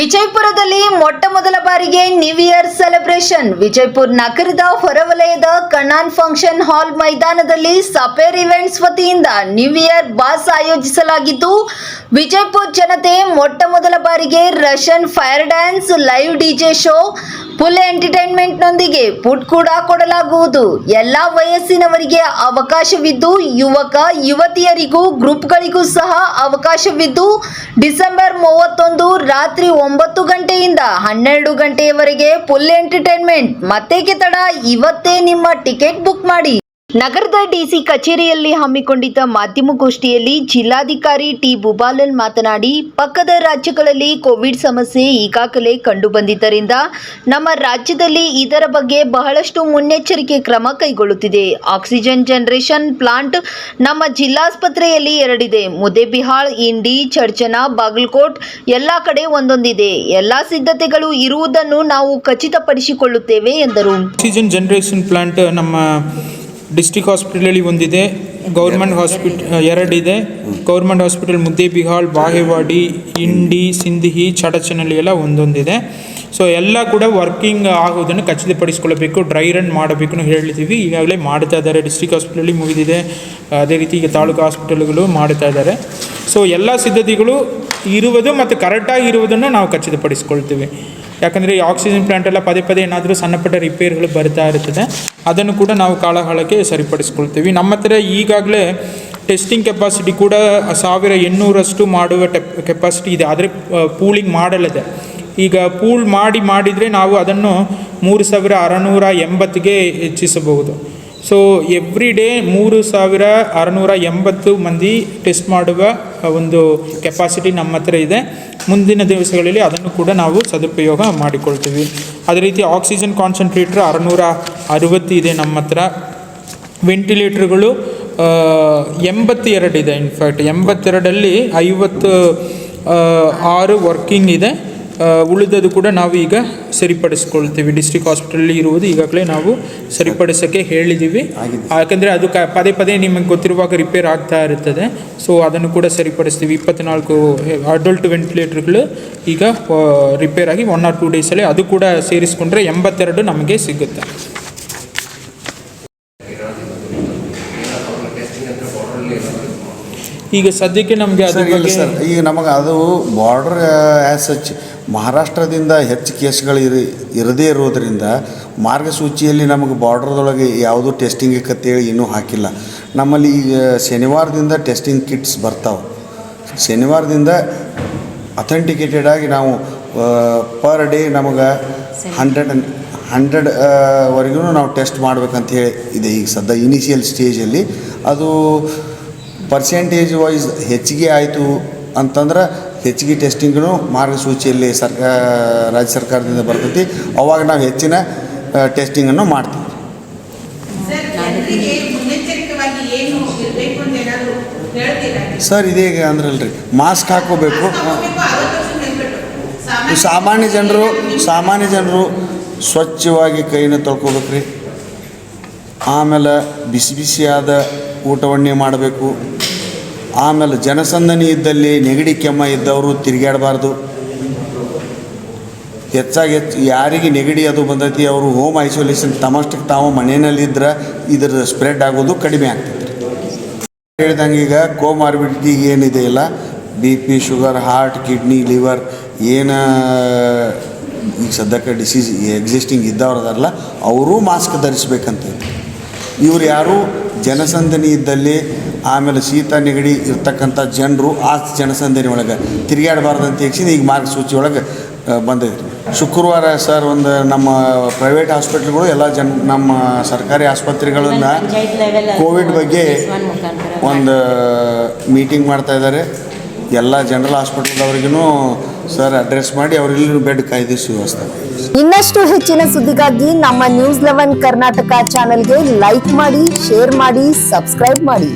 ವಿಜಯಪುರದಲ್ಲಿ ಮೊಟ್ಟ ಮೊದಲ ಬಾರಿಗೆ ನ್ಯೂ ಇಯರ್ ಸೆಲೆಬ್ರೇಷನ್ ವಿಜಯಪುರ ನಗರದ ಹೊರವಲಯದ ಕಣಾನ್ ಫಂಕ್ಷನ್ ಹಾಲ್ ಮೈದಾನದಲ್ಲಿ ಸಪೇರ್ ಇವೆಂಟ್ಸ್ ವತಿಯಿಂದ ನ್ಯೂ ಇಯರ್ ಬಾಸ್ ಆಯೋಜಿಸಲಾಗಿದ್ದು, ವಿಜಯಪುರ ಜನತೆ ಮೊಟ್ಟ ಮೊದಲ ಬಾರಿಗೆ Russian fire dance live DJ show full ಎಂಟರ್ಟೈನ್ಮೆಂಟ್ನೊಂದಿಗೆ food ಕೂಡ ಕೊಡಲಾಗುವುದು. ಎಲ್ಲಾ ವಯಸ್ಸಿನವರಿಗೆ ಅವಕಾಶವಿದ್ದು, ಯುವಕ, ಯುವತಿಯರಿಗೂ ಗ್ರೂಪ್ಗಳಿಗೂ ಸಹ ಅವಕಾಶವಿದ್ದು, ಡಿಸೆಂಬರ್ ಮೂವತ್ತೊಂದು ರಾತ್ರಿ ಒಂಬತ್ತು ಗಂಟೆಯಿಂದ ಹನ್ನೆರಡು ಗಂಟೆಯವರೆಗೆ ಫುಲ್ ಎಂಟರ್ಟೈನ್ಮೆಂಟ್. ಮತ್ತೆ ತಡ ಇವತ್ತೇ ನಿಮ್ಮ ಟಿಕೆಟ್ ಬುಕ್ ಮಾಡಿ. ನಗರದ ಡಿಸಿ ಕಚೇರಿಯಲ್ಲಿ ಹಮ್ಮಿಕೊಂಡಿದ್ದ ಮಾಧ್ಯಮಗೋಷ್ಠಿಯಲ್ಲಿ ಜಿಲ್ಲಾಧಿಕಾರಿ ಟಿ ಬುಬಾಲನ್ ಮಾತನಾಡಿ, ಪಕ್ಕದ ರಾಜ್ಯಗಳಲ್ಲಿ ಕೋವಿಡ್ ಸಮಸ್ಯೆ ಈಗಾಗಲೇ ಕಂಡುಬಂದಿದ್ದರಿಂದ ನಮ್ಮ ರಾಜ್ಯದಲ್ಲಿ ಇದರ ಬಗ್ಗೆ ಬಹಳಷ್ಟು ಮುನ್ನೆಚ್ಚರಿಕೆ ಕ್ರಮ ಕೈಗೊಳ್ಳುತ್ತಿದೆ. ಆಕ್ಸಿಜನ್ ಜನರೇಷನ್ ಪ್ಲಾಂಟ್ ನಮ್ಮ ಜಿಲ್ಲಾಸ್ಪತ್ರೆಯಲ್ಲಿ ಎರಡಿದೆ. ಮುದೇಬಿಹಾಳ್, ಇಂಡಿ, ಚರ್ಚನ, ಬಾಗಲಕೋಟ್ ಎಲ್ಲ ಕಡೆ ಒಂದೊಂದಿದೆ. ಎಲ್ಲ ಸಿದ್ಧತೆಗಳು ಇರುವುದನ್ನು ನಾವು ಖಚಿತಪಡಿಸಿಕೊಳ್ಳುತ್ತೇವೆ ಎಂದರು. ಆಕ್ಸಿಜನ್ ಜನರೇಷನ್ ಪ್ಲಾಂಟ್ ನಮ್ಮ ಡಿಸ್ಟಿಕ್ ಹಾಸ್ಪಿಟಲಲ್ಲಿ ಒಂದಿದೆ, ಗೌರ್ಮೆಂಟ್ ಹಾಸ್ಪಿಟ್ ಎರಡಿದೆ. ಗೌರ್ಮೆಂಟ್ ಹಾಸ್ಪಿಟಲ್ ಮುದ್ದೇಬಿಹಾಳ್ ಬಾಗೇವಾಡಿ ಇಂಡಿ ಸಿಂಧಿಹಿ ಚಡಚನಹಳ್ಳಿ ಎಲ್ಲ ಒಂದೊಂದಿದೆ. ಸೊ ಎಲ್ಲ ಕೂಡ ವರ್ಕಿಂಗ್ ಆಗೋದನ್ನು ಖಚಿತಪಡಿಸ್ಕೊಳ್ಬೇಕು, ಡ್ರೈ ರನ್ ಮಾಡಬೇಕು ಹೇಳಿದ್ದೀವಿ ಈಗಾಗಲೇ ಮಾಡ್ತಾ ಇದ್ದಾರೆ ಡಿಸ್ಟಿಕ್ ಹಾಸ್ಪಿಟಲಲ್ಲಿ ಮುಗಿದಿದೆ. ಅದೇ ರೀತಿ ಈಗ ತಾಲೂಕು ಹಾಸ್ಪಿಟಲ್ಗಳು ಮಾಡ್ತಾ ಇದ್ದಾರೆ. ಸೊ ಎಲ್ಲ ಸಿದ್ಧತೆಗಳು ಇರುವುದು ಮತ್ತು ಕರೆಕ್ಟಾಗಿ ಇರುವುದನ್ನು ನಾವು ಖಚಿತಪಡಿಸ್ಕೊಳ್ತೀವಿ. ಯಾಕಂದರೆ ಈ ಆಕ್ಸಿಜನ್ ಪ್ಲಾಂಟ್ ಎಲ್ಲ ಪದೇ ಪದೇ ಏನಾದರೂ ಸಣ್ಣ ಪುಟ್ಟ ರಿಪೇರ್ಗಳು ಬರ್ತಾ ಇರ್ತದೆ. ಅದನ್ನು ಕೂಡ ನಾವು ಕಾಳಹಾಳಕ್ಕೆ ಸರಿಪಡಿಸ್ಕೊಳ್ತೀವಿ. ನಮ್ಮ ಹತ್ರ ಈಗಾಗಲೇ ಟೆಸ್ಟಿಂಗ್ ಕೆಪಾಸಿಟಿ ಕೂಡ ಸಾವಿರ ಎಣ್ಣೂರಷ್ಟು ಮಾಡುವ ಟೆಪ್ ಕೆಪಾಸಿಟಿ ಇದೆ. ಆದರೆ ಪೂಲಿಂಗ್ ಮಾಡಲಿದೆ ಈಗ ಪೂಲ್ ಮಾಡಿ ಮಾಡಿದರೆ ನಾವು ಅದನ್ನು ಮೂರು ಸಾವಿರ ಅರನೂರ ಎಂಬತ್ತಿಗೆ ಹೆಚ್ಚಿಸಬಹುದು. ಸೊ ಎವ್ರಿ ಡೇ ಮೂರು ಸಾವಿರ ಅರನೂರ ಎಂಬತ್ತು ಮಂದಿ ಟೆಸ್ಟ್ ಮಾಡುವ ಒಂದು ಕೆಪಾಸಿಟಿ ನಮ್ಮ ಹತ್ರ ಇದೆ. ಮುಂದಿನ ದಿವಸಗಳಲ್ಲಿ ಅದನ್ನು ಕೂಡ ನಾವು ಸದುಪಯೋಗ ಮಾಡಿಕೊಳ್ತೀವಿ. ಅದೇ ರೀತಿ ಆಕ್ಸಿಜನ್ ಕಾನ್ಸಂಟ್ರೇಟ್ರ್ ಆರುನೂರ ಅರುವತ್ತು ಇದೆ ನಮ್ಮ ಹತ್ರ. ವೆಂಟಿಲೇಟ್ರ್ಗಳು ಎಂಬತ್ತೆರಡು ಇದೆ ಇನ್ಫ್ಯಾಕ್ಟ್ ಎಂಬತ್ತೆರಡಲ್ಲಿ ಐವತ್ತು ಆರು ವರ್ಕಿಂಗ್ ಇದೆ. ಉಳಿದದ್ದು ಕೂಡ ನಾವು ಈಗ ಸರಿಪಡಿಸ್ಕೊಳ್ತೀವಿ. ಡಿಸ್ಟ್ರಿಕ್ಟ್ ಹಾಸ್ಪಿಟಲಲ್ಲಿ ಇರುವುದು ಈಗಾಗಲೇ ನಾವು ಸರಿಪಡಿಸೋಕ್ಕೆ ಹೇಳಿದ್ದೀವಿ. ಯಾಕಂದರೆ ಅದು ಕ ಪದೇ ಪದೇ ನಿಮಗೆ ಗೊತ್ತಿರುವಾಗ ರಿಪೇರ್ ಆಗ್ತಾ ಇರ್ತದೆ ಸೊ ಅದನ್ನು ಕೂಡ ಸರಿಪಡಿಸ್ತೀವಿ. ಇಪ್ಪತ್ನಾಲ್ಕು ಅಡಲ್ಟ್ ವೆಂಟಿಲೇಟ್ರ್ಗಳು ಈಗ ರಿಪೇರ್ ಆಗಿ ಒನ್ ಆರ್ ಟೂ ಡೇಸಲ್ಲಿ ಅದು ಕೂಡ ಸೇರಿಸ್ಕೊಂಡ್ರೆ ಎಂಬತ್ತೆರಡು ನಮಗೆ ಸಿಗುತ್ತೆ. ಈಗ ಸದ್ಯಕ್ಕೆ ನಮಗೆ ಅದು ಈಗ ನಮಗೆ ಅದು ಬಾರ್ಡರ್ ಆ್ಯಸ್ ಸಚ್ ಮಹಾರಾಷ್ಟ್ರದಿಂದ ಹೆಚ್ಚು ಕೇಸ್ಗಳು ಇರ ಇರದೇ ಇರೋದರಿಂದ ಮಾರ್ಗಸೂಚಿಯಲ್ಲಿ ನಮಗೆ ಬಾರ್ಡ್ರದೊಳಗೆ ಯಾವುದೂ ಟೆಸ್ಟಿಂಗ್ ಕತ್ತೇಳಿ ಇನ್ನೂ ಹಾಕಿಲ್ಲ. ನಮ್ಮಲ್ಲಿ ಈಗ ಶನಿವಾರದಿಂದ ಟೆಸ್ಟಿಂಗ್ ಕಿಟ್ಸ್ ಬರ್ತಾವೆ. ಶನಿವಾರದಿಂದ ಅಥೆಂಟಿಕೇಟೆಡ್ ಆಗಿ ನಾವು ಪರ್ ಡೇ ನಮಗೆ ಹಂಡ್ರೆಡ್ ಹಂಡ್ರೆಡ್ ವರೆಗೂ ನಾವು ಟೆಸ್ಟ್ ಮಾಡ್ಬೇಕಂತ ಹೇಳಿ ಇದೆ ಈಗ ಸದ್ಯ ಇನಿಷಿಯಲ್ ಸ್ಟೇಜಲ್ಲಿ. ಅದು ಪರ್ಸೆಂಟೇಜ್ ವೈಸ್ ಹೆಚ್ಚಿಗೆ ಆಯಿತು ಅಂತಂದ್ರೆ ಹೆಚ್ಚಿಗೆ ಟೆಸ್ಟಿಂಗ್ನು ಮಾರ್ಗಸೂಚಿಯಲ್ಲಿ ಸರ್ಕಾರ ರಾಜ್ಯ ಸರ್ಕಾರದಿಂದ ಬರ್ತೈತಿ. ಅವಾಗ ನಾವು ಹೆಚ್ಚಿನ ಟೆಸ್ಟಿಂಗನ್ನು ಮಾಡ್ತೀವಿ. ಸರ್ ಇದೀಗ ಅಂದ್ರಲ್ರಿ. ಮಾಸ್ಕ್ ಹಾಕೋಬೇಕು ಸಾಮಾನ್ಯ ಜನರು ಸಾಮಾನ್ಯ ಜನರು ಸ್ವಚ್ಛವಾಗಿ ಕೈನ ತೊಳ್ಕೊಬೇಕು ರೀ ಆಮೇಲೆ ಬಿಸಿ ಬಿಸಿಯಾದ ಊಟವನ್ನೇ ಮಾಡಬೇಕು. ಆಮೇಲೆ ಜನಸಂದಣಿ ಇದ್ದಲ್ಲಿ ನೆಗಡಿ ಕೆಮ್ಮ ಇದ್ದವರು ತಿರುಗಾಡಬಾರ್ದು ಹೆಚ್ಚಾಗಿ ಹೆಚ್ಚು ಯಾರಿಗೆ ನೆಗಡಿ ಅದು ಬಂದೈತಿ, ಅವರು ಹೋಮ್ ಐಸೋಲೇಷನ್ ತಮ್ಮಷ್ಟಕ್ಕೆ ತಾವು ಮನೆಯಲ್ಲಿದ್ದರೆ ಇದ್ರ ಸ್ಪ್ರೆಡ್ ಆಗೋದು ಕಡಿಮೆ ಆಗ್ತೈತೆ ಹೇಳ್ದಂಗೆ ಈಗ ಕೋಮಾರ್ಬಿಡಿಟಿ ಏನಿದೆ ಇಲ್ಲ B P sugar heart kidney liver ಏನು, ಈಗ ಸದ್ಯಕ್ಕೆ ಡಿಸೀಸ್ ಎಕ್ಸಿಸ್ಟಿಂಗ್ ಇದ್ದವ್ರು ಅದಾರಲ್ಲ ಅವರೂ ಮಾಸ್ಕ್ ಧರಿಸ್ಬೇಕಂತ ಇವ್ರು ಯಾರು ಜನಸಂದಣಿ ಇದ್ದಲ್ಲಿ ಆಮೇಲೆ ಶೀತ ನೆಗಡಿ ಇರ್ತಕ್ಕಂಥ ಜನರು ಆ ಜನಸಂದಣಿ ಒಳಗೆ ತಿರುಗಾಡಬಾರ್ದು ಅಂತ ಹೇಳಿ ಈಗ ಮಾರ್ಗಸೂಚಿ ಒಳಗೆ ಬಂದೈತೆ ಶುಕ್ರವಾರ ಸರ್ ಒಂದು ನಮ್ಮ ಪ್ರೈವೇಟ್ ಹಾಸ್ಪಿಟ್ಲ್ಗಳು ಎಲ್ಲ ಜನ ನಮ್ಮ ಸರ್ಕಾರಿ ಆಸ್ಪತ್ರೆಗಳನ್ನ ಕೋವಿಡ್ ಬಗ್ಗೆ ಒಂದು ಮೀಟಿಂಗ್ ಮಾಡ್ತಾ ಇದ್ದಾರೆ. ಎಲ್ಲ ಜನರಲ್ ಹಾಸ್ಪಿಟಲ್ದವ್ರಿಗೂ ಸರ್ ಅಡ್ರೆಸ್ ಮಾಡಿ ಅವರೆಲ್ಲರೂ ಬೆಡ್ ಕಾಯ್ದಿರಿಸಿ ವ್ಯವಸ್ಥೆ ಇನ್ನಷ್ಟು ಹೆಚ್ಚಿನ ಸುದ್ದಿಗಾಗಿ ನಮ್ಮ ನ್ಯೂಸ್ ಲೆವೆನ್ ಕರ್ನಾಟಕ ಚಾನೆಲ್ಗೆ ಲೈಕ್ ಮಾಡಿ ಶೇರ್ ಮಾಡಿ ಸಬ್ಸ್ಕ್ರೈಬ್ ಮಾಡಿ.